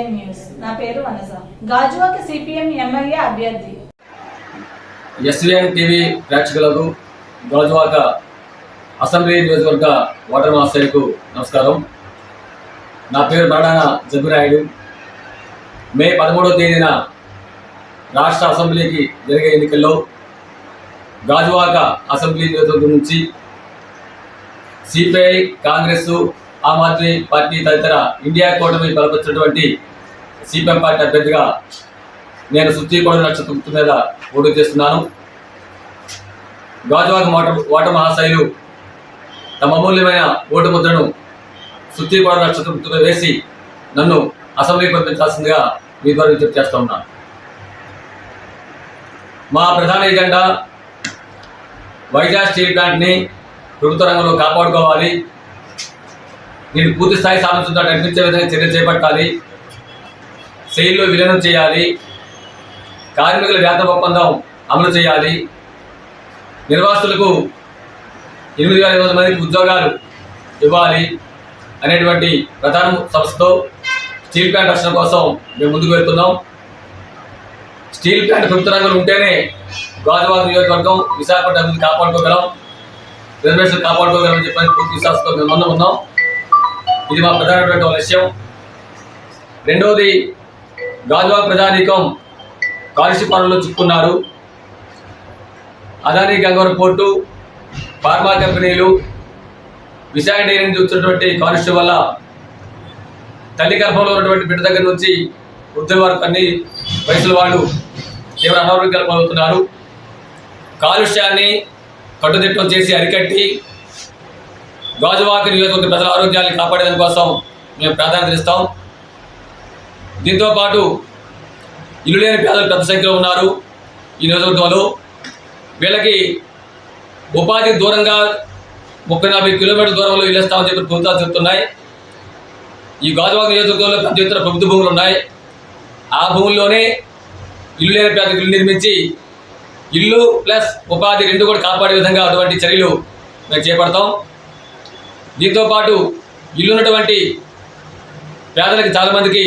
Welcome news నా పేరు Vanaja Gajuwaka CPM MLA అభ్యర్థి. ఎస్విఎన్ టీవీ ప్రేక్షకులకు గాజువాక అసెంబ్లీ నియోజకవర్గ ఓటర్ మాస్టర్కు నమస్కారం. నా పేరు మరణాన జగ్గురాయుడు. మే పదమూడవ తేదీన రాష్ట్ర అసెంబ్లీకి జరిగే ఎన్నికల్లో గాజువాక అసెంబ్లీ నియోజకవర్గం నుంచి CPI Congress Aam Aadmi party తదితర ఇండియా కూటమి బలపరిచినటువంటి సిపిఎం పార్టీ అభ్యర్థిగా నేను సుత్తికోడ నక్షత్రం మీద పోటీ చేస్తున్నాను. గాజువాక ఓట ఓట మహాశైలు తమ అమూల్యమైన ఓటు ముద్రను సుత్తికోడ నక్షత్రం మీద వేసి నన్ను అసెంబ్లీకి పంపించాల్సిందిగా మీ ద్వారా విజ్ఞప్తి చేస్తా ఉన్నాను. మా ప్రధాన ఎజెండా వైజాగ్ స్టీల్ ప్లాంట్ని ప్రభుత్వ రంగంలో కాపాడుకోవాలి. దీన్ని పూర్తి స్థాయి సామర్థ్యంతో నడిపించే విధంగా చర్య చేపట్టాలి. సెయిల్లో విలీనం చేయాలి. కార్మికుల వేతన ఒప్పందం అమలు చేయాలి. నిర్వాసితులకు ఎనిమిది వేల ఐదు వందల మందికి ఉద్యోగాలు ఇవ్వాలి అనేటువంటి ప్రధాన సంస్థతో స్టీల్ ప్లాంట్ రక్షణ కోసం మేము ముందుకు వెళ్తున్నాం. స్టీల్ ప్లాంట్ ప్రభుత్వ రంగంలో ఉంటేనే గాజువాక నియోజకవర్గం విశాఖపట్నం అభివృద్ధి కాపాడుకోగలం. రిజర్వేషన్ కాపాడుకోగలం చెప్పని పూర్తి విశ్వాసంతో మేము ముందు ఉన్నాం. ఇది మా ప్రధానమైనటువంటి లక్ష్యం. రెండవది గాజువా ప్రజానీకం కాలుష్య పనుల్లో చిక్కున్నారు. అదానీ గంగవరం పోర్టు ఫార్మా కంపెనీలు విశాఖ డైరీ నుంచి వచ్చినటువంటి కాలుష్యం వల్ల తల్లి గర్భంలో ఉన్నటువంటి బిడ్డ దగ్గర నుంచి వృద్ధుల వరకు అన్ని వయసుల వాళ్ళు తీవ్ర అనారోగ్యాలు పాల్గొతున్నారు కాలుష్యాన్ని కట్టుదిట్టం చేసి అరికట్టి గాజువాక నియోజకవర్గ ప్రజల ఆరోగ్యాన్ని కాపాడేదాని కోసం మేము ప్రాధాన్యత ఇస్తాం. దీంతో పాటు ఇల్లు లేని పేదలు పెద్ద సంఖ్యలో ఉన్నారు ఈ నియోజకవర్గంలో. వీళ్ళకి ఉపాధి దూరంగా ముప్పై నలభై కిలోమీటర్ల దూరంలో ఇల్లు ఇస్తామని చెప్పి ప్రభుత్వాలు చెప్తున్నాయి. ఈ గాజువాక నియోజకవర్గంలో పెద్ద ఎత్తున ప్రభుత్వ భూములు ఉన్నాయి. ఆ భూముల్లోనే ఇల్లు లేని పేదలకు ఇల్లు నిర్మించి ఇల్లు ప్లస్ ఉపాధి రెండు కూడా కాపాడే విధంగా అటువంటి చర్యలు మేము చేపడతాం. దీంతో పాటు ఇల్లు ఉన్నటువంటి పేదలకు చాలామందికి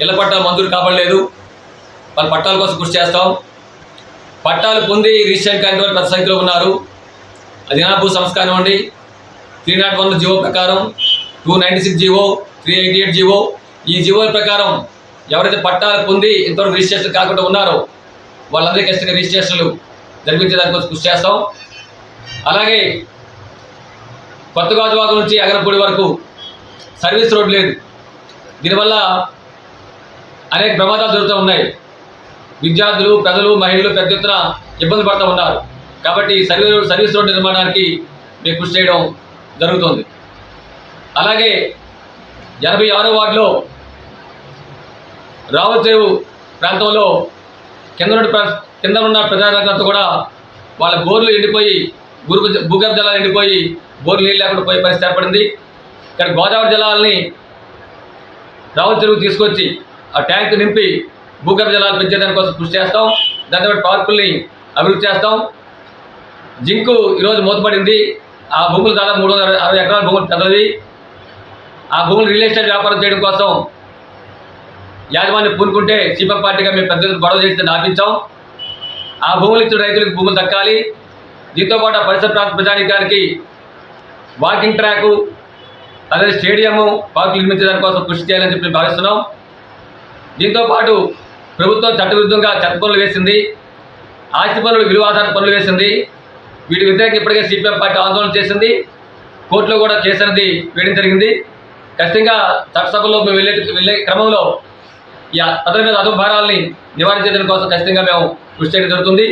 ఇళ్ళ పట్టాలు మంజూరు కాపాడలేదు వాళ్ళ పట్టాల కోసం కృషి చేస్తాం. పట్టాలు పొంది రిజిస్ట్రేషన్ కాని వాళ్ళు పెద్ద సంఖ్యలో ఉన్నారు. అధినా భూ సంస్కారం అండి. త్రీ నాట్ వన్ జీవో ప్రకారం two ninety six GO three eighty eight GO ఈ జీవోల ప్రకారం ఎవరైతే పట్టాలు పొంది ఇంతవరకు రిజిస్ట్రేషన్ కాకుండా ఉన్నారో వాళ్ళందరికీ ఖచ్చితంగా రిజిస్ట్రేషన్లు జరిపించడానికి దానికోసం కృషి చేస్తాం. అలాగే కొత్త నుంచి అగరపూడి వరకు సర్వీస్ రోడ్ లేదు. దీనివల్ల అనేక ప్రమాదాలు జరుగుతూ ఉన్నాయి. విద్యార్థులు ప్రజలు మహిళలు పెద్ద ఎత్తున ఇబ్బంది పడుతూ ఉన్నారు. కాబట్టి సర్వీస్ సర్వీస్ రోడ్డు నిర్మాణానికి మేము కృషి చేయడం జరుగుతుంది. అలాగే ఎనభై ఆరో వార్డులో రావచేవు ప్రాంతంలో కింద నుండి కింద ఉన్న ప్రజారంగంతో కూడా వాళ్ళ బోర్లు ఎండిపోయి భూగర్భ భూగర్భ జలాలు ఎండిపోయి బోర్లు నీళ్ళు లేకుండా పోయే పరిస్థితి ఏర్పడింది. ఇక్కడ గోదావరి జలాలని రావుల తీసుకొచ్చి ఆ ట్యాంక్ నింపి భూగర్భ జలాలు పెంచేదాని కోసం కృషి చేస్తాం. దాంతోపాటు పార్కుల్ని అభివృద్ధి చేస్తాం. జింకు ఈరోజు మూతపడింది. ఆ భూములు దాదాపు మూడు వందల అరవై ఎకరాల భూములు పెద్దది ఆ భూములు రియల్ ఎస్టేట్ వ్యాపారం చేయడం కోసం యాజమాన్యం పూనుకుంటే చీపం పార్టీగా మేము పెద్ద గొడవ చేస్తే ఆపించాం. ఆ భూములు ఇచ్చిన రైతులకు భూములు దక్కాలి. దీంతో పాటు ఆ పరిసర ప్రాంత ప్రజానికానికి వాకింగ్ ట్రాకు అదే స్టేడియము పార్కులు నిర్మించడానికి కోసం కృషి చేయాలని చెప్పి భావిస్తున్నాం. దీంతో పాటు ప్రభుత్వం చట్టవిరుద్ధంగా చట్ట పనులు వేసింది ఆస్తి పనులు విలువాధార పనులు వేసింది. వీటి వ్యతిరేకంగా ఇప్పటికే సిపిఎం పార్టీ ఆందోళన చేసింది. కోర్టులో కూడా చేసినది వేయడం జరిగింది. ఖచ్చితంగా చట్టసభలో మేము వెళ్ళే వెళ్ళే క్రమంలో ఈ అతని మీద అదుభారాలని నివారించడం కోసం ఖచ్చితంగా మేము కృషి చేయడం జరుగుతుంది.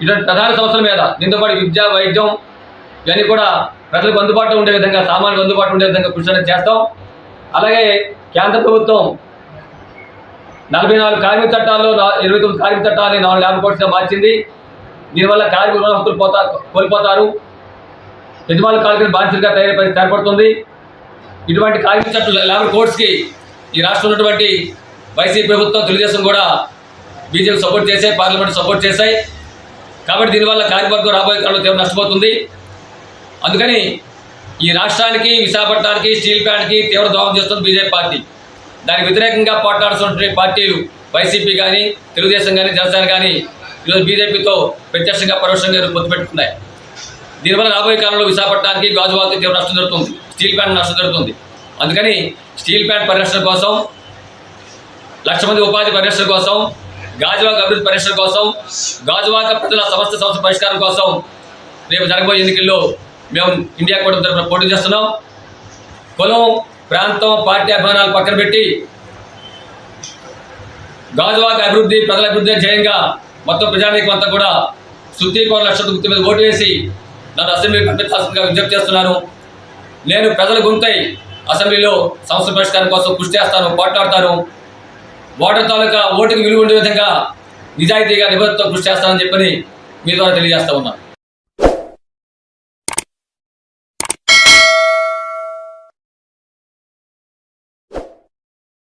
ఇటువంటి ప్రధాన సమస్యల మీద దీంతోపాటు విద్య వైద్యం ఇవన్నీ కూడా ప్రజలకు అందుబాటులో ఉండే విధంగా సామాన్యులకు అందుబాటులో ఉండే విధంగా కృషి అనేది చేస్తాం. అలాగే కేంద్ర ప్రభుత్వం నలభై నాలుగు కార్మిక చట్టాల్లో ఇరవై తొమ్మిది కార్మిక చట్టాలని నాలుగు యాభై కోట్లుగా మార్చింది. దీనివల్ల కార్మిక హక్కులు పోతా కోల్పోతారు. యజమానుల కార్మికులు బాధ్యతగా తయారు పరిస్థితి ఏర్పడుతుంది ఇటువంటి కార్మిక చట్టాలు యాభై కోడ్స్కి ఈ రాష్ట్రంలో ఉన్నటువంటి వైసీపీ ప్రభుత్వం తెలుగుదేశం కూడా బీజేపీ సపోర్ట్ చేశాయి పార్లమెంట్ సపోర్ట్ చేశాయి. కాబట్టి దీనివల్ల కార్యవర్గం రాబోయే కాలంలో తీవ్ర నష్టపోతుంది. అందుకని ఈ రాష్ట్రానికి విశాఖపట్నానికి స్టీల్ ప్లాంట్కి తీవ్ర దోహం చేస్తుంది బీజేపీ పార్టీ. దానికి వ్యతిరేకంగా పోట్లాడుతున్న పార్టీలు వైసీపీ కానీ తెలుగుదేశం కానీ జనసేన కానీ ఈరోజు బీజేపీతో ప్రత్యక్షంగా పరోక్షంగా పొత్తు పెట్టుకున్నాయి. దీనివల్ల రాబోయే కాలంలో విశాఖపట్నానికి గాజువాకి తీవ్ర నష్టం జరుగుతుంది. స్టీల్ ప్లాంట్ నష్టం జరుగుతుంది. అందుకని స్టీల్ ప్లాంట్ పరిరక్షణ కోసం లక్ష మంది ఉపాధి పరిరక్షణ కోసం గాజువాక అభివృద్ధి పరిరక్షణ కోసం గాజువాక ప్రజల సమస్య సమస్య పరిష్కారం కోసం రేపు జరగబోయే ఎన్నికల్లో మేము ఇండియా కూటమి తరఫున పోటీ చేస్తున్నాం. కులం ప్రాంతం పార్టీ అభిమానాలు పక్కన పెట్టి గాజువాక అభివృద్ధి ప్రజల అభివృద్ధి ధ్యేయంగా మొత్తం ప్రజానీకం అంతా కూడా శుద్ధీకరణ లక్షల గుర్తు మీద ఓటు వేసి నన్ను అసెంబ్లీ పంపించాల్సిందిగా విజ్ఞప్తి చేస్తున్నాను. నేను ప్రజల గుంతై అసెంబ్లీలో సమస్య పరిష్కారం కోసం కృషి చేస్తాను పోట్లాడతాను. ఓటర్ తాలూకా ఓటుకు విలువ ఉండే విధంగా నిజాయితీగా నిబద్ధతో కృషి చేస్తానని చెప్పని మీ ద్వారా తెలియజేస్తా ఉన్నాను.